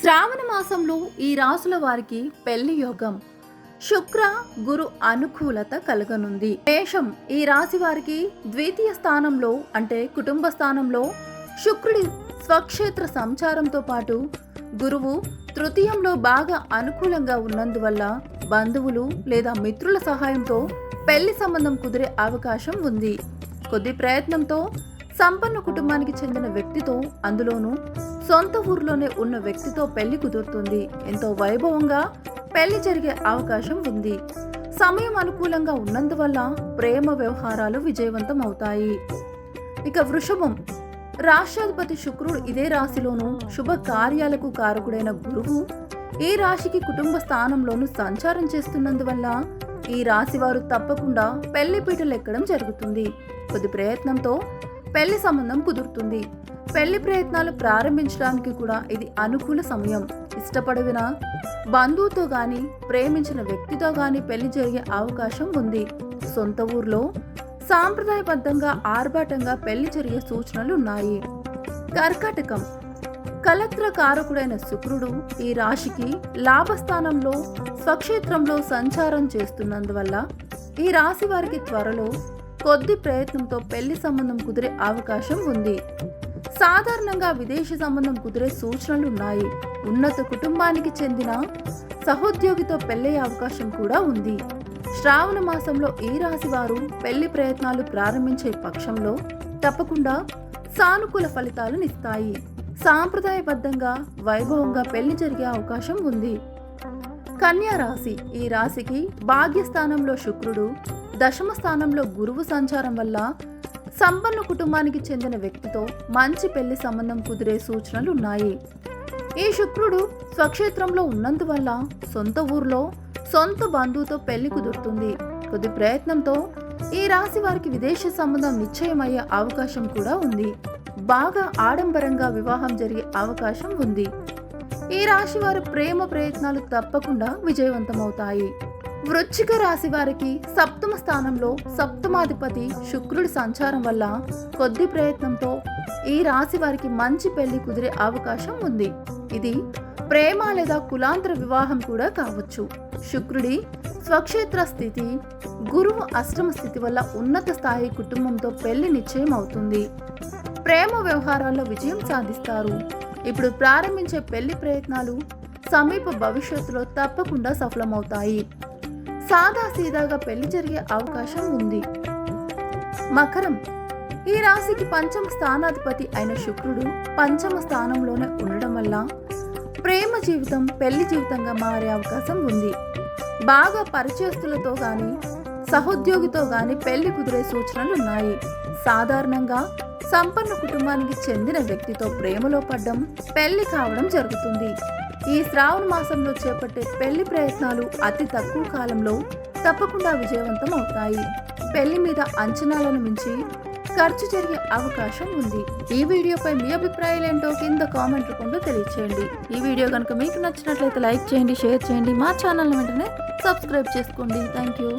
శ్రావణ మాసంలో ఈ రాసుల వారికి పెళ్ళి యోగం. శుక్ర గురు అనుకూలత కలగనుంది. మేషం ఈ రాశి వారికి ద్వితీయ స్థానంలో అంటే కుటుంబ స్థానంలో శుక్రుడి స్వక్షేత్ర సంచారంతో పాటు గురువు తృతీయంలో బాగా అనుకూలంగా ఉన్నందువల్ల బంధువులు లేదా మిత్రుల సహాయంతో పెళ్ళి సంబంధం కుదిరే అవకాశం ఉంది. కొద్ది ప్రయత్నంతో సంపన్న కుటుంబానికి చెందిన వ్యక్తితో అందులోనూ సొంత ఊర్లోనే ఉన్న వ్యక్తితో పెళ్ళి కుదురుతుంది. ఎంతో వైభవంగా పెళ్ళి జరిగే అవకాశం ఉంది. సమయం అనుకూలంగా ఉన్నందువల్ల ప్రేమ వ్యవహారాలు విజయవంతం అవుతాయి. ఇక వృషభం. రాష్ట్రాధిపతి శుక్రుడు ఇదే రాశిలోనూ శుభ కార్యాలకు కారకుడైన గురువు ఈ రాశికి కుటుంబ స్థానంలోను సంచారం చేస్తున్నందువల్ల ఈ రాశి వారు తప్పకుండా పెళ్ళి పీటలు ఎక్కడం జరుగుతుంది. కొద్ది ప్రయత్నంతో పెళ్ళి సంబంధం కుదురుతుంది. పెళ్ళి ప్రయత్నాలు ప్రారంభించడానికి కూడా ఇది అనుకూల సమయం. ఇష్టపడవినా బంధువుతో గాని ప్రేమించిన వ్యక్తితో గాని పెళ్ళి జరిగే అవకాశం ఉంది. సొంత ఊర్లో సాంప్రదాయబద్ధంగా ఆర్భాటంగా పెళ్ళి జరిగే సూచనలు ఉన్నాయి. కర్కాటకం. కలత్ర కారకుడైన శుక్రుడు ఈ రాశికి లాభస్థానంలో స్వక్షేత్రంలో సంచారం చేస్తున్నందువల్ల ఈ రాశి వారికి త్వరలో కొద్ది ప్రయత్నంతో పెళ్ళి సంబంధం కుదిరే అవకాశం ఉంది. సాధారణంగా విదేశీ సంబంధం కుదిరే సూచనలు ఉన్నాయి. ఉన్నత కుటుంబానికి చెందిన సహోద్యోగితో పెళ్ళయ్యే అవకాశం కూడా ఉంది. శ్రావణ మాసంలో ఈ రాశి వారు పెళ్ళి ప్రయత్నాలు ప్రారంభించే పక్షంలో తప్పకుండా సానుకూల ఫలితాలు ఇస్తాయి సాంప్రదాయబద్ధంగా వైభవంగా పెళ్ళి జరిగే అవకాశం ఉంది. కన్యా రాశి ఈ రాశికి భాగ్యస్థానంలో శుక్రుడు దశమ స్థానంలో గురువు సంచారం వల్ల సంపన్న కుటుంబానికి చెందిన వ్యక్తితో మంచి పెళ్ళి సంబంధం కుదిరే సూచనలు ఉన్నాయి ఈ శుక్రుడు స్వక్షేత్రంలో ఉన్నందువల్ల సొంత ఊర్లో సొంత బంధువుతో పెళ్ళి కుదురుతుంది. కొద్ది ప్రయత్నంతో ఈ రాశి వారికి విదేశ సంబంధం నిశ్చయమయ్యే అవకాశం కూడా ఉంది. బాగా ఆడంబరంగా వివాహం జరిగే అవకాశం ఉంది. ఈ రాశి వారి ప్రేమ ప్రయత్నాలు తప్పకుండా విజయవంతమవుతాయి. వృశ్చిక రాశి వారికి సప్తమ స్థానంలో సప్తమాధిపతి శుక్రుడి సంచారం వల్ల కొద్ది ప్రయత్నంతో ఈ రాశి వారికి మంచి పెళ్ళి కుదిరే అవకాశం ఉంది. ఇది ప్రేమ లేదా కులాంతర వివాహం కూడా కావచ్చు. శుక్రుడి స్వక్షేత్ర స్థితి గురువు అష్టమ స్థితి వల్ల ఉన్నత స్థాయి కుటుంబంతో పెళ్ళి నిశ్చయం అవుతుంది. ప్రేమ వ్యవహారాల్లో విజయం సాధిస్తారు. ఇప్పుడు ప్రారంభించే పెళ్ళి ప్రయత్నాలు సమీప భవిష్యత్తులో తప్పకుండా సఫలమవుతాయి. సాదా సీదాగా పెళ్ళి జరిగే అవకాశం ఉంది. మకరం. ఈ రాశికి పంచమ స్థానాధిపతి అయిన శుక్రుడు పంచమ స్థానంలోనే ఉండడం వల్ల ప్రేమ జీవితం పెళ్ళి జీవితంగా మారే అవకాశం ఉంది. బాగా పరిచయస్తులతో గాని సహోద్యోగితో గాని పెళ్ళి కుదిరే సూచనలు ఉన్నాయి. సాధారణంగా సంపన్న కుటుంబానికి చెందిన వ్యక్తితో ప్రేమలో పడ్డం పెళ్ళి కావడం జరుగుతుంది. ఈ శ్రావణ మాసంలో చేపట్టే పెళ్ళి ప్రయత్నాలు అతి తక్కువ కాలంలో తప్పకుండా విజయవంతం అవుతాయి. పెళ్ళి మీద అంచనాలను మించి ఖర్చు జరిగే అవకాశం ఉంది. ఈ వీడియోపై మీ అభిప్రాయాలు ఏంటో కింద కామెంట్ రూపంలో తెలియచేయండి. ఈ వీడియో కనుక మీకు నచ్చినట్లయితే లైక్ చేయండి షేర్ చేయండి. మా ఛానల్ వెంటనే సబ్స్క్రైబ్ చేసుకోండి. Thank you.